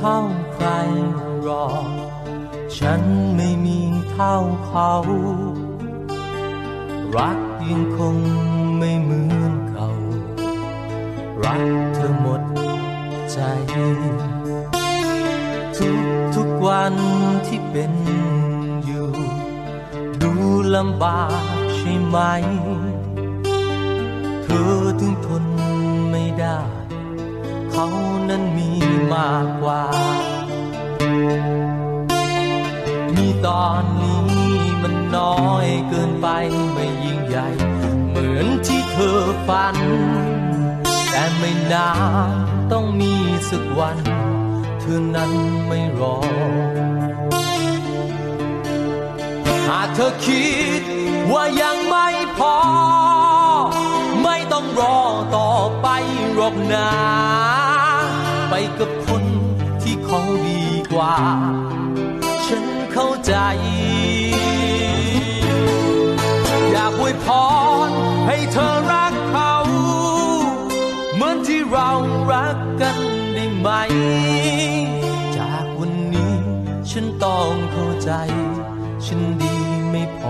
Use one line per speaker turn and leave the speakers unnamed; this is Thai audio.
ท่าใครหรอก ฉันไม่มีเท่าเขา รักยังคงไม่เหมือนเก่า รักเธอหมดใจ ทุกทุกวันที่เป็นอยู่ ดูลำบากใช่ไหม เธอถึงทนไม่ได้ เขานั้นมี มากกว่า มีตอนนี้มันน้อยเกินไปไม่ยิ่งใหญ่ เหมือนที่เธอฝัน แต่ไม่นานต้องมีสักวัน เธอนั้นไม่รอ หากเธอคิดว่ายังไม่พอ ไม่ต้องรอต่อไปหรอกนะ กับคนที่เขาดีกว่า ฉันเข้าใจ อยากอวยพรให้เธอรักเขา เหมือนที่เรารักกันได้ไหม จากวันนี้ฉันต้องเข้าใจ ฉันดีไม่พอ